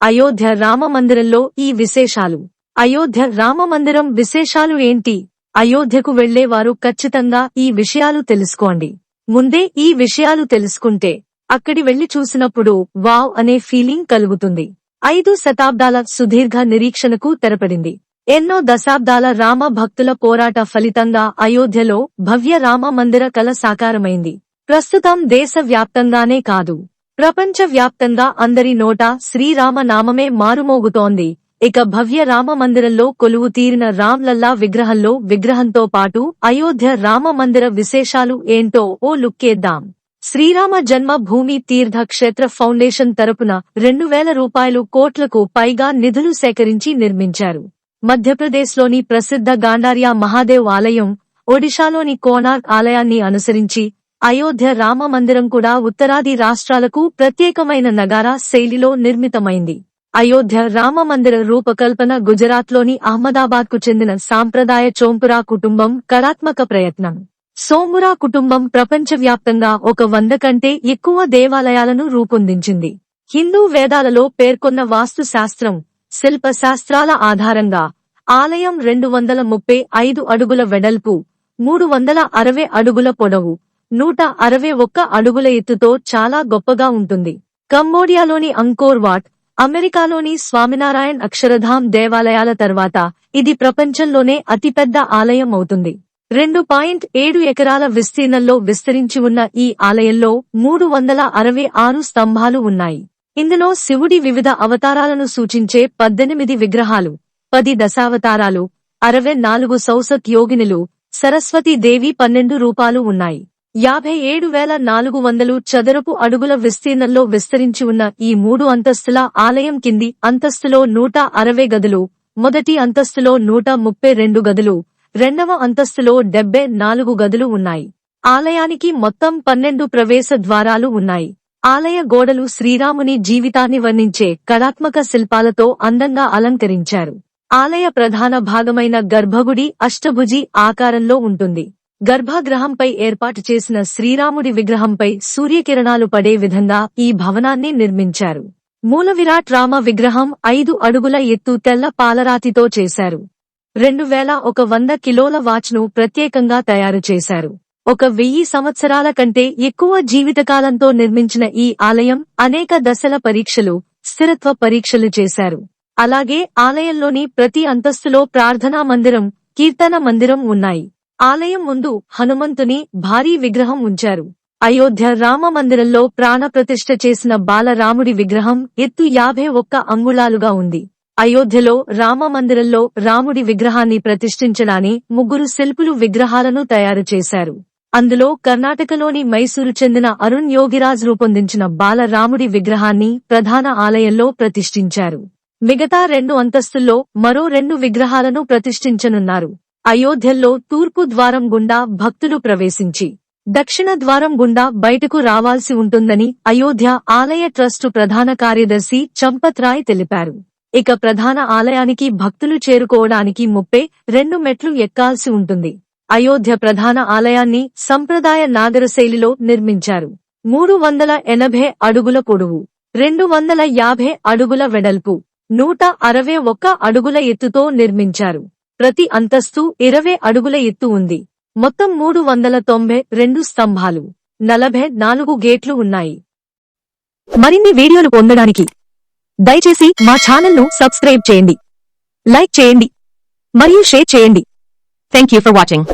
అయోధ్య రామ మందిరంలో ఈ విశేషాలు. అయోధ్య రామ మందిరం విశేషాలు ఏంటి? అయోధ్యకు వెళ్ళేవారు ఖచ్చితంగా ఈ విషయాలు తెలుసుకోండి. ముందే ఈ విషయాలు తెలుసుకుంటే అక్కడి వెళ్ళి చూసినప్పుడు వావ్ అనే ఫీలింగ్ కలుగుతుంది. ఐదు శతాబ్దాల సుదీర్ఘ నిరీక్షణకు తెరపడింది. ఎన్నో దశాబ్దాల రామ భక్తుల పోరాట ఫలితంగా అయోధ్యలో భవ్య రామ మందిర కల సాకారమైంది. ప్రస్తుతం దేశవ్యాప్తంగానే కాదు. ప్రపంచ వ్యాప్తంగా అందరి నోట శ్రీరామ నామమే మారుమోగుతోంది. ఇక భవ్య రామ మందిరంలో కొలువు తీరిన రామ్లల్లా విగ్రహంలో విగ్రహంతో పాటు అయోధ్య రామ మందిర విశేషాలు ఏంటో ఓ లుక్కేద్దాం శ్రీరామ జన్మ భూమి తీర్థ క్షేత్ర ఫౌండేషన్ తరపున రెండు వేల రూపాయలు కోట్లకు పైగా నిధులు సేకరించి నిర్మించారు. మధ్యప్రదేశ్లోని ప్రసిద్ధ గాండారియా మహాదేవ్ ఆలయం ఒడిశాలోని కోనార్క్ ఆలయాన్ని అనుసరించి అయోధ్య రామ మందిరం కూడా ఉత్తరాది రాష్ట్రాలకు ప్రత్యేకమైన నగారా శైలిలో నిర్మితమైంది. అయోధ్య రామ మందిర రూపకల్పన గుజరాత్లోని అహ్మదాబాద్కు చెందిన సాంప్రదాయ చోంపురా కుటుంబం కళాత్మక ప్రయత్నం. సోమురా కుటుంబం ప్రపంచవ్యాప్తంగా ఒక వంద కంటే ఎక్కువ దేవాలయాలను రూపొందించింది. హిందూ వేదాలలో పేర్కొన్న వాస్తుశాస్త్రం శిల్పశాస్త్రాల ఆధారంగా ఆలయం రెండు వందల ముప్పై ఐదు అడుగుల వెడల్పు మూడు వందల అరవై అడుగుల పొడవు నూట అరవై ఒక్క అడుగుల ఎత్తుతో చాలా గొప్పగా ఉంటుంది. కంబోడియాలోని అంకోర్ వాట్ అమెరికాలోని స్వామినారాయణ్ అక్షరధామ్ దేవాలయాల తర్వాత ఇది ప్రపంచంలోనే అతిపెద్ద ఆలయం అవుతుంది. రెండు పాయింట్ ఏడు ఎకరాల విస్తీర్ణంలో విస్తరించి ఉన్న ఈ ఆలయంలో మూడు వందల అరవై ఆరు స్తంభాలు ఉన్నాయి. ఇందులో శివుడి వివిధ అవతారాలను సూచించే పద్దెనిమిది విగ్రహాలు పది దశావతారాలు అరవై నాలుగు సౌసత్ యోగినులు సరస్వతీదేవి పన్నెండు రూపాలు ఉన్నాయి. యాభై ఏడు వేల నాలుగు వందలు చదరపు అడుగుల విస్తీర్ణంలో విస్తరించి ఉన్న ఈ మూడు అంతస్తుల ఆలయం కింది అంతస్తులో నూట అరవై గదులు మొదటి అంతస్తులో నూట ముప్పై రెండు గదులు రెండవ అంతస్తులో డెబ్బై నాలుగు గదులు ఉన్నాయి. ఆలయానికి మొత్తం పన్నెండు ప్రవేశ ద్వారాలు ఉన్నాయి. ఆలయ గోడలు శ్రీరాముని జీవితాన్ని వర్ణించే కళాత్మక శిల్పాలతో అందంగా అలంకరించారు. ఆలయ ప్రధాన భాగమైన గర్భగుడి అష్టభుజి ఆకారంలో ఉంటుంది. గర్భాగ్రహంపై ఏర్పాటు చేసిన శ్రీరాముడి విగ్రహంపై సూర్యకిరణాలు పడే విధంగా ఈ భవనాన్ని నిర్మించారు. మూల విరాట్ రామ విగ్రహం ఐదు అడుగుల ఎత్తు తెల్ల పాలరాతితో చేశారు. రెండు వేల ఒక వంద కిలోల వాచ్ను ప్రత్యేకంగా తయారు చేశారు. ఒక వెయ్యి సంవత్సరాల కంటే ఎక్కువ జీవితకాలంతో నిర్మించిన ఈ ఆలయం అనేక దశల పరీక్షలు స్థిరత్వ పరీక్షలు చేశారు. అలాగే ఆలయంలోని ప్రతి అంతస్తులో ప్రార్థనా మందిరం కీర్తన మందిరం ఉన్నాయి. ఆలయం ముందు హనుమంతుని భారీ విగ్రహం ఉంచారు. అయోధ్య రామ మందిరంలో ప్రాణప్రతిష్ఠ చేసిన బాలరాముడి విగ్రహం ఎత్తు యాభై ఒక్క అంగుళాలుగా ఉంది. అయోధ్యలో రామ మందిరంలో రాముడి విగ్రహాన్ని ప్రతిష్ఠించడాని ముగ్గురు శిల్పులు విగ్రహాలను తయారు చేశారు. అందులో కర్ణాటకలోని మైసూరు చెందిన అరుణ్ యోగిరాజ్ రూపొందించిన బాలరాముడి విగ్రహాన్ని ప్రధాన ఆలయంలో ప్రతిష్ఠించారు. మిగతా రెండు అంతస్తుల్లో మరో రెండు విగ్రహాలను ప్రతిష్ఠించనున్నారు. అయోధ్యలో తూర్పు ద్వారం గుండా భక్తులు ప్రవేశించి దక్షిణ ద్వారం గుండా బయటకు రావాల్సి ఉంటుందని అయోధ్య ఆలయ ట్రస్టు ప్రధాన కార్యదర్శి చంపత్ రాయ్ తెలిపారు. ఇక ప్రధాన ఆలయానికి భక్తులు చేరుకోవడానికి ముప్పై రెండు మెట్లు ఎక్కాల్సి ఉంటుంది. అయోధ్య ప్రధాన ఆలయాన్ని సంప్రదాయ నాగర శైలిలో నిర్మించారు. మూడు వందల ఎనభై అడుగుల పొడవు రెండు వందల యాభై అడుగుల వెడల్పు నూట అరవై ఒక్క అడుగుల ఎత్తుతో నిర్మించారు. ప్రతి అంతస్తు ఇరవై అడుగుల ఎత్తు ఉంది. మొత్తం మూడు వందల తొంభై రెండు స్తంభాలు. నలభై నాలుగు గేట్లు ఉన్నాయి. మరిన్ని వీడియోలు పొందడానికి దయచేసి మా ఛానల్ను సబ్స్క్రైబ్ చేయండి. లైక్ చేయండి. మరియు షేర్ చేయండి. Thank you for watching